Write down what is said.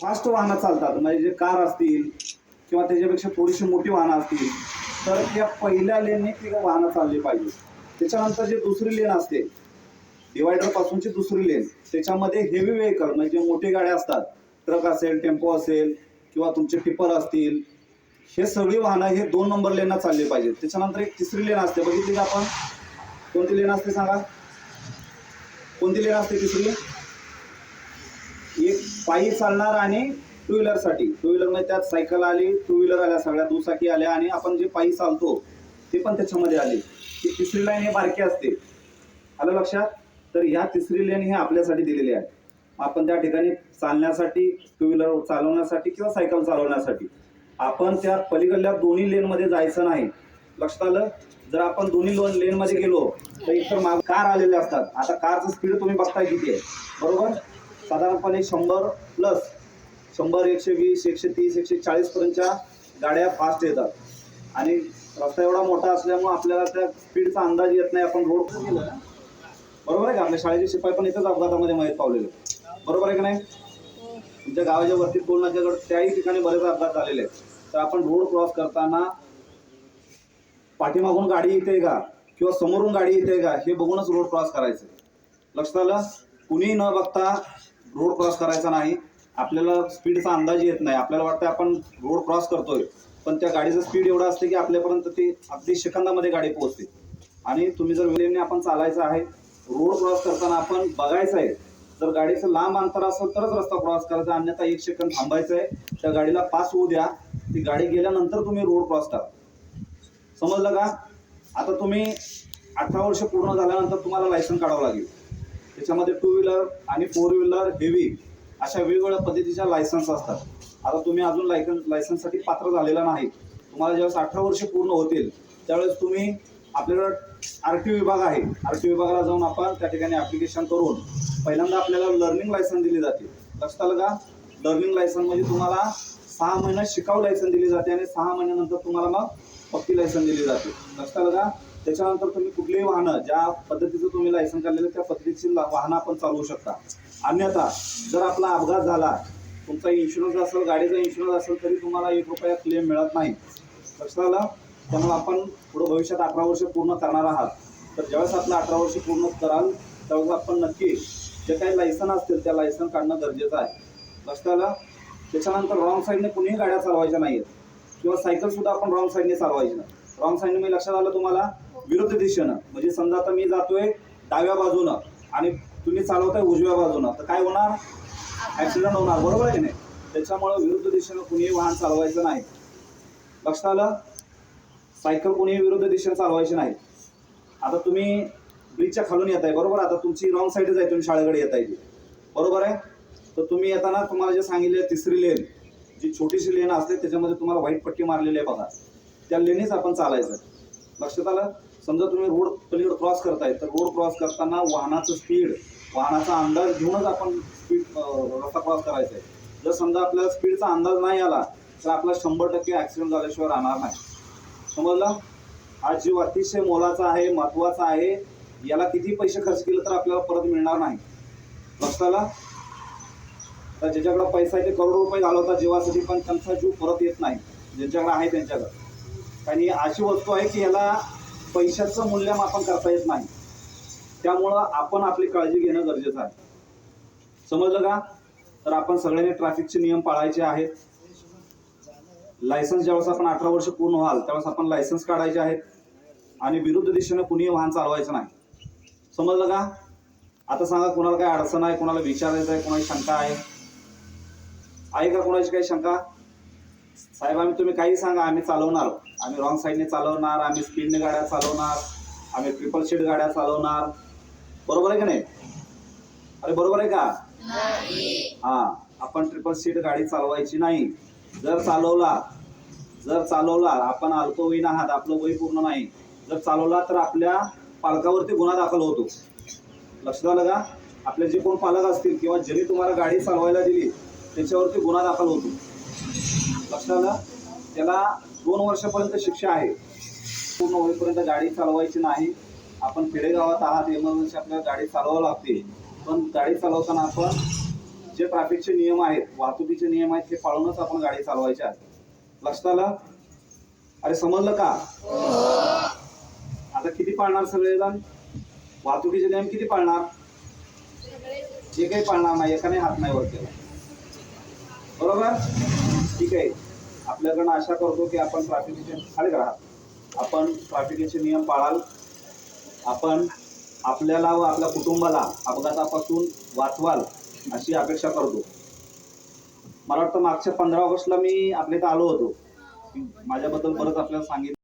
Fast वाहनं चालतात. म्हणजे जे कार असतील किंवा त्याच्यापेक्षा थोडीशी मोठी वाहनं असतील तर त्या पहिल्या लेनने ती वाहनं चालली पाहिजे. त्याच्यानंतर जे दुसरी लेन असते डिवायडरपासूनची दुसरी लेन त्याच्यामध्ये हेवी व्हेकल म्हणजे मोठे गाड्या असतात. ट्रक असेल टेम्पो असेल किंवा तुमचे टिपर असतील हे सगळी वाहनं हे दोन नंबर लेनला चालली पाहिजेत. त्याच्यानंतर एक तिसरी लेन असते. बघितली का आपण? कोणती लेन असते सांगा? कोणती लेन असते तिसरी? पायी चालणार आणि टू व्हीलरसाठी टू व्हीलरमध्ये त्यात सायकल आली टू व्हीलर आल्या सगळ्या दुचाकी आल्या आणि आपण जे पायी चालतो ते पण त्याच्यामध्ये आले. ती तिसरी लाईन हे बारकी असते. आलं लक्षात? तर ह्या तिसरी लेन हे आपल्यासाठी दिलेली आहे. आपण त्या ठिकाणी चालण्यासाठी टू व्हीलर चालवण्यासाठी किंवा सायकल चालवण्यासाठी आपण त्या पलीकडल्या दोन्ही लेनमध्ये जायचं नाही. लक्षात आलं? जर आपण दोन्ही लोन लेनमध्ये गेलो तर इतर माग कार आलेले असतात. आता कारचं स्पीड तुम्ही बघताय किती आहे. बरोबर? साधारणपणे शंभर प्लस शंभर एकशे वीस एकशे तीस एकशे चाळीसपर्यंतच्या गाड्या फास्ट येतात. आणि रस्ता एवढा मोठा असल्यामुळे आपल्याला त्या स्पीडचा अंदाज येत नाही. आपण रोड गेलो ना. बरोबर आहे का? आपल्या शाळेचे शिपाई पण इथंच अपघातामध्ये माहीत पावलेले. बरोबर आहे का नाही? तुमच्या गावाच्या वरती टोलनाक्याकडे त्याही ठिकाणी बरेच अपघात झालेले आहेत. तर आपण रोड क्रॉस करताना पाठीमागून गाडी येते का? किंवा समोरून गाडी येते का? हे बघूनच रोड क्रॉस करायचं. लक्षात आलं? कुणी न बघता रोड क्रॉस करायचा नाही. आपल्याला स्पीडचा अंदाज येत नाही. आपल्याला वाटतं आपण रोड क्रॉस करतोय. पण त्या गाडीचं स्पीड एवढं असते की आपल्यापर्यंत ती अगदी सेकंदामध्ये गाडी पोहोचते. आणि तुम्ही जर वेळेने आपण चालायचं आहे रोड क्रॉस करताना आपण बघायचं आहे. जर गाडीचं लांब अंतर असेल तरच रस्ता क्रॉस करायचा. अन्यथा एक सेकंद थांबायचं आहे. त्या गाडीला पास होऊ द्या. ती गाडी गेल्यानंतर तुम्ही रोड क्रॉस करा. समजलं का? आता तुम्ही अठरा वर्ष पूर्ण झाल्यानंतर तुम्हाला लायसन काढावं लागेल. त्याच्यामध्ये टू व्हीलर आणि फोर व्हीलर हेवी अशा वेगवेगळ्या पद्धतीच्या लायसन्स असतात. आता तुम्ही अजून लायसन लायसन्ससाठी पात्र झालेला नाही. तुम्हाला ज्यावेळेस अठरा वर्ष पूर्ण होतील त्यावेळेस तुम्ही आपल्याकडं आर टी विभाग आहे. आर टी विभागाला जाऊन आपण त्या ठिकाणी ॲप्लिकेशन करून पहिल्यांदा आपल्याला लर्निंग लायसन दिली जाते. लक्षात आलं का? लर्निंग लायसन म्हणजे तुम्हाला सहा महिन्यात शिकाऊ लायसन दिली जाते आणि सहा महिन्यानंतर तुम्हाला मग पक्की लायसन दिली जाते. लक्षात आलं का? त्याच्यानंतर तुम्ही कुठलीही वाहनं ज्या पद्धतीचं तुम्ही लायसन काढलेलं त्या पद्धतीची वाहनं आपण चालवू शकता. अन्यथा जर आपला अपघात झाला तुमचा इन्शुरन्स असेल गाडीचा इन्शुरन्स असेल तरी तुम्हाला एक रुपया क्लेम मिळत नाही. लक्षात त्यामुळे आपण पुढे भविष्यात अठरा वर्ष पूर्ण करणार आहात. तर ज्यावेळेस आपलं अठरा वर्ष पूर्ण कराल त्यावेळेस आपण नक्की जे काही लायसन असतील त्या लायसन काढणं गरजेचं आहे. लक्षात आलं? त्याच्यानंतर रॉंग साईडने कुणीही गाड्या चालवायच्या नाहीत किंवा सायकलसुद्धा आपण रॉंग साईडने चालवायची नाही. रॉंग साईडने मी लक्षात आलं तुम्हाला? विरुद्ध दिशेनं. म्हणजे समजा आता मी जातोय डाव्या बाजूनं आणि तुम्ही चालवताय उजव्या बाजूनं तर काय होणार? ऍक्सिडेंट होणार बरोबर आहे की नाही? त्याच्यामुळं विरुद्ध दिशेनं कुणीही वाहन चालवायचं नाही. लक्षात आलं? सायकल कुणीही विरुद्ध दिशेनं चालवायची नाही. आता तुम्ही ब्रिजच्या खालून येत आहे बरोबर? आता तुमची रॉंग साईडच आहे तुम्ही शाळेकडे येत आहे बरोबर आहे? तर तुम्ही येताना तुम्हाला जे सांगितले तिसरी लेन जी छोटीशी लेन असते त्याच्यामध्ये तुम्हाला व्हाईट पट्टी मारलेली आहे बघा. त्या लेनीच आपण चालायचं. लक्षात आलं? समजा तुम्ही रोड पलीकडे क्रॉस करताय तर रोड क्रॉस करताना वाहनाचं स्पीड वाहनाचा अंदाज घेऊनच आपण स्पीड रस्ता क्रॉस करायचा आहे. जर समजा आपल्याला स्पीडचा अंदाज नाही आला तर आपला शंभर टक्के ॲक्सिडेंट झाल्याशिवाय राहणार नाही. समजलं? हा जीव अतिशय मोलाचा आहे महत्त्वाचा आहे. याला किती पैसे खर्च केले तर आपल्याला परत मिळणार नाही. लक्षात आला? तर ज्याच्याकडे पैसा आहे ते करोडो रुपये घालवतात जीवासाठी पण त्यांचा जीव परत येत नाही. ज्यांच्याकडे आहे त्यांच्याकडे. आणि अशी वस्तू आहे की याला पैशाचं मूल्यमापन करता येत नाही. त्यामुळं आपण आपली काळजी घेणं गरजेचं आहे. समजलं का? तर आपण सगळ्यांनी ट्रॅफिकचे नियम पाळायचे आहेत. लायसन्स ज्यावेळेस आपण अठरा वर्ष पूर्ण व्हाल त्यावेळेस आपण लायसन्स काढायचे आहेत. आणि विरुद्ध दिशेनं कुणीही वाहन चालवायचं नाही. समजलं का? आता सांगा कोणाला काय अडचण आहे कोणाला विचारायचं आहे कोणाची शंका आहे? आहे का कोणाची काही शंका? साहेब आम्ही तुम्ही काही सांगा आम्ही चालवणार आम्ही रॉंग साईडने चालवणार आम्ही स्पीडने गाड्या चालवणार आम्ही ट्रिपल सीट गाड्या चालवणार. बरोबर आहे का नाही? अरे बरोबर आहे का? हा आपण ट्रिपल सीट गाडी चालवायची नाही. जर चालवला जर चालवला आपण अल्पवयीन आहात आपलं वय पूर्ण नाही. जर चालवला तर आपल्या पालकावरती गुन्हा दाखल होतो. लक्षात आलं का? आपले जे कोण पालक असतील किंवा ज्यांनी तुम्हाला गाडी चालवायला दिली त्याच्यावरती गुन्हा दाखल होतो. लक्षात आलं? त्याला दोन वर्षापर्यंत शिक्षा आहे. पूर्ण होईपर्यंत गाडी चालवायची नाही. आपण खेडेगावात आहात इमर्जन्सी आपल्याला गाडी चालवावं लागते. पण गाडी चालवताना आपण जे ट्रॅफिकचे नियम आहेत वाहतुकीचे नियम आहेत ते पाळूनच आपण गाडी चालवायची आहे लक्षात आलं? अरे समजलं का? आता किती पाळणार सगळेजण? वाहतुकीचे नियम किती पाळणार? जे काही पाळणार नाही एकाने हात नाही वर केला. बरोबर? ठीक आहे. आपल्याकडनं आशा करतो की आपण ट्रॅफिकचे खाली राहा आपण ट्रॅफिकचे नियम पाळाल. आपण आपल्याला व आपल्या कुटुंबाला अपघातापासून वाचवाल अशी अपेक्षा करतो. मला वाटतं मागच्या पंधरा ऑगस्टला मी आपल्या इथं आलो होतो. माझ्याबद्दल बरंच आपल्याला सांगितलं.